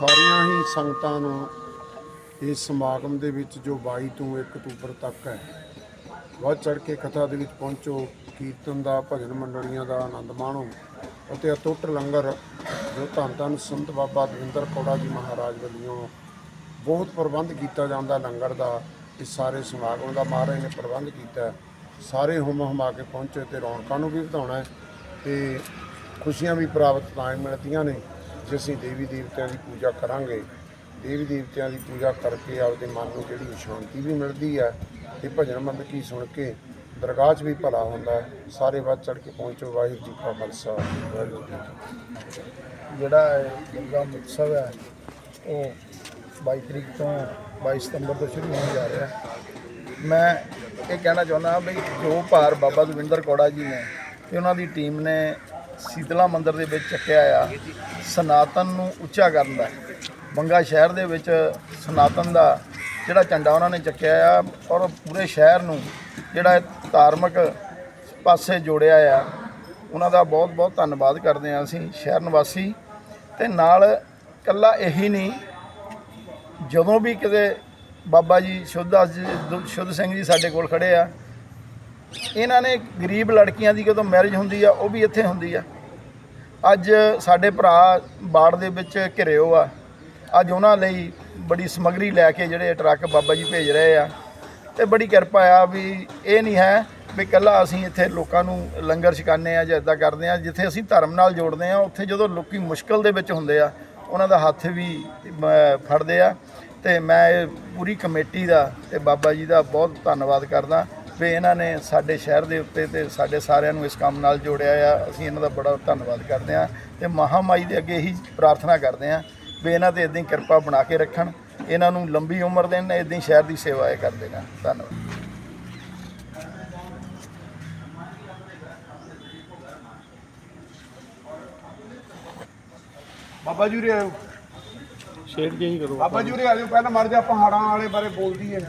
ਸਾਰੀਆਂ ਹੀ ਸੰਗਤਾਂ ਨੂੰ ਇਸ ਸਮਾਗਮ ਦੇ ਵਿੱਚ ਜੋ 22 ਤੋਂ 1 ਅਕਤੂਬਰ ਤੱਕ ਹੈ, ਵੱਧ ਚੜ ਕੇ ਕਥਾ ਦੇ ਵਿੱਚ ਪਹੁੰਚੋ, ਕੀਰਤਨ ਦਾ, ਭਜਨ ਮੰਡਲੀਆਂ ਦਾ ਆਨੰਦ ਮਾਣੋ ਅਤੇ ਅਤੁੱਟ ਲੰਗਰ ਜੋ ਧੰਨ ਧੰਨ ਸੰਤ ਬਾਬਾ ਦਵਿੰਦਰ ਕੌੜਾ ਜੀ ਮਹਾਰਾਜ ਵੱਲੋਂ ਬਹੁਤ ਪ੍ਰਬੰਧ ਕੀਤਾ ਜਾਂਦਾ ਲੰਗਰ ਦਾ ਇਸ ਸਾਰੇ ਸਮਾਗਮ ਦਾ ਮਹਾਰਾਜ ਨੇ ਪ੍ਰਬੰਧ ਕੀਤਾ ਸਾਰੇ ਹੁਮ ਹੁਮਾ ਕੇ ਪਹੁੰਚੇ ਤੇ ਰੌਣਕਾਂ ਨੂੰ ਵੀ ਵਧਾਉਣਾ ਹੈ ਤੇ ਖੁਸ਼ੀਆਂ ਵੀ ਪ੍ਰਾਪਤ ਤਾਂ ਮਿਲਦੀਆਂ ਨੇ। ਜੇ ਅਸੀਂ ਦੇਵੀ ਦੇਵਤਿਆਂ ਦੀ ਪੂਜਾ ਕਰਾਂਗੇ। ਦੇਵੀ ਦੇਵਤਿਆਂ ਦੀ ਪੂਜਾ ਕਰਕੇ ਆਪਦੇ ਮਨ ਨੂੰ ਜਿਹੜੀ ਸ਼ਾਂਤੀ ਵੀ ਮਿਲਦੀ ਹੈ ਤੇ ਭਜਨ ਮੰਡਕੀ ਸੁਣ ਕੇ ਦਰਗਾਹ 'ਚ ਵੀ ਭਲਾ ਹੁੰਦਾ ਸਾਰੇ ਵੱਧ ਚੜ ਕੇ ਪਹੁੰਚੋ। ਵਾਹਿਗੁਰੂ ਜੀ ਕਾ ਖਾਲਸਾ। ਵਾਹਿਗੁਰੂ ਜੀ ਜਿਹੜਾ ਇਹ ਦੁਰਗਾ ਉਤਸਵ ਹੈ, ਉਹ 22 ਤਰੀਕ ਤੋਂ 22 ਸਤੰਬਰ ਤੋਂ ਸ਼ੁਰੂ ਹੋਣ ਜਾ ਰਿਹਾ ਮੈਂ ਇਹ ਕਹਿਣਾ ਚਾਹੁੰਦਾ ਵੀ ਜੋ ਭਾਰ ਬਾਬਾ ਦਵਿੰਦਰ ਕੌੜਾ ਜੀ ਨੇ ਤੇ ਉਹਨਾਂ ਦੀ ਟੀਮ ਨੇ ਸੀਤਲਾ ਮੰਦਿਰ ਦੇ ਵਿੱਚ ਚੱਕਿਆ ਆ। ਸਨਾਤਨ ਨੂੰ ਉੱਚਾ ਕਰਨ ਦਾ। ਬੰਗਾ ਸ਼ਹਿਰ ਦੇ ਵਿੱਚ ਸਨਾਤਨ ਦਾ ਜਿਹੜਾ ਝੰਡਾ ਉਹਨਾਂ ਨੇ ਚੱਕਿਆ ਆ ਔਰ ਪੂਰੇ ਸ਼ਹਿਰ ਨੂੰ ਜਿਹੜਾ ਧਾਰਮਿਕ ਪਾਸੇ ਜੋੜਿਆ ਆ। ਉਹਨਾਂ ਦਾ ਬਹੁਤ ਬਹੁਤ ਧੰਨਵਾਦ ਕਰਦੇ ਹਾਂ ਅਸੀਂ ਸ਼ਹਿਰ ਨਿਵਾਸੀ। ਤੇ ਨਾਲ ਕੱਲਾ ਇਹੀ ਨਹੀਂ, ਜਦੋਂ ਵੀ ਕਿਤੇ ਬਾਬਾ ਜੀ ਸ਼ੁੱਧਦਾਸ ਜੀ ਸ਼ੁੱਧ ਸਿੰਘ ਜੀ ਸਾਡੇ ਕੋਲ ਖੜੇ ਆ ਇਹਨਾਂ ਨੇ ਗਰੀਬ ਲੜਕੀਆਂ ਦੀ ਜਦੋਂ ਮੈਰਿਜ ਹੁੰਦੀ ਆ, ਉਹ ਵੀ ਇੱਥੇ ਹੁੰਦੀ ਆ। ਅੱਜ ਸਾਡੇ ਭਰਾ ਬਾੜ ਦੇ ਵਿੱਚ ਘਿਰਿਓ ਆ। ਅੱਜ ਉਹਨਾਂ ਲਈ ਬੜੀ ਸਮਗਰੀ ਲੈ ਕੇ ਜਿਹੜੇ ਟਰੱਕ ਬਾਬਾ ਜੀ ਭੇਜ ਰਹੇ ਆ। ਤੇ ਬੜੀ ਕਿਰਪਾ ਆ ਵੀ ਇਹ ਨਹੀਂ ਹੈ ਵੀ ਕੱਲਾ ਅਸੀਂ ਇੱਥੇ ਲੋਕਾਂ ਨੂੰ ਲੰਗਰ ਛਕਾਉਂਦੇ ਆ ਜਾਂ ਇਦਾਂ ਕਰਦੇ ਆ, ਜਿੱਥੇ ਅਸੀਂ ਧਰਮ ਨਾਲ ਜੋੜਦੇ ਆ, ਉੱਥੇ ਜਦੋਂ ਲੋਕੀ ਮੁਸ਼ਕਲ ਦੇ ਵਿੱਚ ਹੁੰਦੇ ਆ, ਉਹਨਾਂ ਦਾ ਹੱਥ ਵੀ ਫੜਦੇ ਆ। ਤੇ ਮੈਂ ਪੂਰੀ ਕਮੇਟੀ ਦਾ ਤੇ ਬਾਬਾ ਜੀ ਦਾ ਬਹੁਤ ਧੰਨਵਾਦ ਕਰਦਾ। ਵੀ ਇਹਨਾਂ ਨੇ ਸਾਡੇ ਸ਼ਹਿਰ ਦੇ ਉੱਤੇ ਤੇ ਸਾਡੇ ਸਾਰਿਆਂ ਨੂੰ ਇਸ ਕੰਮ ਨਾਲ ਜੋੜਿਆ ਆ। ਅਸੀਂ ਇਹਨਾਂ ਦਾ ਬੜਾ ਧੰਨਵਾਦ ਕਰਦੇ ਆ ਤੇ ਮਹਾਮਾਈ ਦੇ ਅੱਗੇ ਇਹੀ ਪ੍ਰਾਰਥਨਾ ਕਰਦੇ ਆ ਵੀ ਇਹਨਾਂ ਤੇ ਇਦਾਂ ਹੀ ਕਿਰਪਾ ਬਣਾ ਕੇ ਰੱਖਣ। ਇਹਨਾਂ ਨੂੰ ਲੰਬੀ ਉਮਰ ਦੇਣ ਇਦਾਂ ਹੀ ਸ਼ਹਿਰ ਦੀ ਸੇਵਾ ਇਹ ਕਰਦੇ ਰਹਿਣ। ਧੰਨਵਾਦ। ਬਾਬਾ ਜੀ ਉਰੇ ਆਇਓ। ਸ਼ੇਰ ਜੀ ਹੀ ਕਰੋ। ਬਾਬਾ ਜੀ ਉਰੇ ਆ ਜਾਓ ਪਹਿਲਾਂ ਮਰ ਜਾ ਪਹਾੜਾਂ ਵਾਲੇ ਬਾਰੇ ਬੋਲਦੀ ਹੈ।